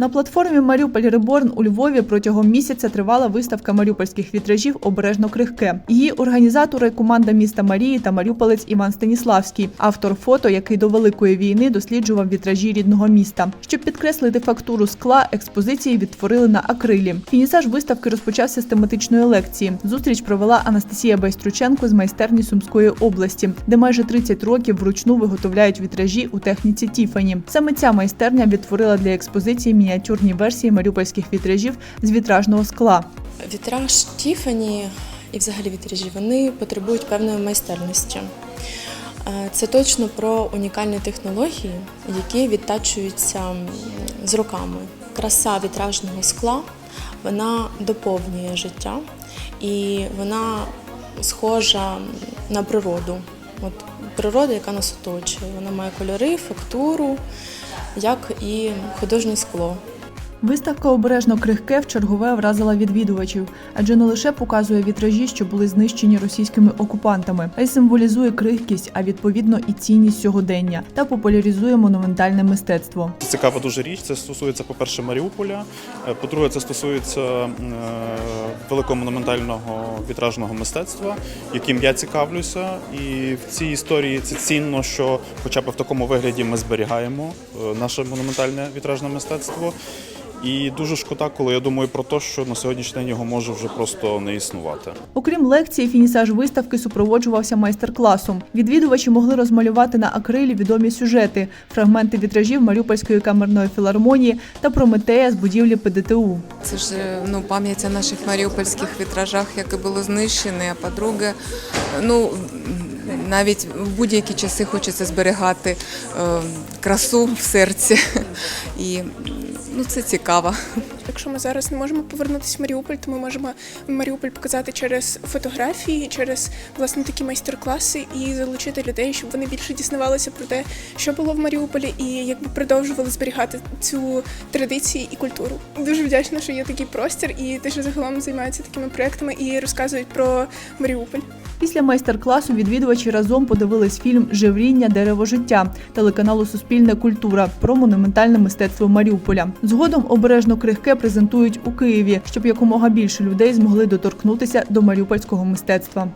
На платформі Маріуполь Реборн у Львові протягом місяця тривала виставка маріупольських вітражів обережно крихке. Її організатори команда міста Марії та маріуполець Іван Станіславський, автор фото, який до великої війни досліджував вітражі рідного міста. Щоб підкреслити фактуру скла, експозиції відтворили на акрилі. Фінісаж виставки розпочався з тематичної лекції. Зустріч провела Анастасія Байструченко з майстерні Сумської області, де майже 30 років вручну виготовляють вітражі у техніці Тіфані. Саме ця майстерня відтворила для експозиції мініатюрні версії маріупольських вітражів з вітражного скла. Вітраж Тіфані і взагалі вітражі вони потребують певної майстерності. Е, Це точно про унікальні технології, які відтачуються з роками. Краса вітражного скла вона доповнює життя і вона схожа на природу. От природа, яка нас оточує. Вона має кольори, фактуру, як і художнє скло. Виставка обережно крихке в чергове вразила відвідувачів, адже не лише показує вітражі, що були знищені російськими окупантами, а й символізує крихкість, а відповідно і цінність сьогодення та популяризує монументальне мистецтво. Цікава дуже річ. Це стосується, по-перше, Маріуполя. Е, По-друге, це стосується е, великого монументального вітражного мистецтва, яким я цікавлюся. І в цій історії це цінно, що хоча б в такому вигляді ми зберігаємо е, наше монументальне вітражне мистецтво. І дуже шкода, коли я думаю про те, що на сьогоднішній день його може вже просто не існувати. Окрім лекції, фінісаж виставки супроводжувався майстер-класом. Відвідувачі могли розмалювати на акрилі відомі сюжети, фрагменти вітражів Маріупольської камерної філармонії та Прометея з будівлі ПДТУ. Це ж е, ну, пам'ять о наших маріупольських вітражах, які були знищені, а по-друге, ну навіть в будь-які часи хочеться зберігати е, красу в серці. І ну, це цікаво. Якщо ми зараз не можемо повернутися в Маріуполь, то ми можемо Маріуполь показати через фотографії, через власне такі майстер-класи і залучити людей, щоб вони більше дізнавалися про те, що було в Маріуполі, і якби продовжували зберігати цю традицію і культуру. Дуже вдячна, що є такий простір, і те, що загалом займаються такими проектами і розказують про Маріуполь. Після майстер-класу відвідувачі разом подивились фільм Живріння дерево життя телеканалу Суспільна культура про монументальне мистецтво Маріуполя. Згодом обережно крихке презентують у Києві, щоб якомога більше людей змогли доторкнутися до маріупольського мистецтва.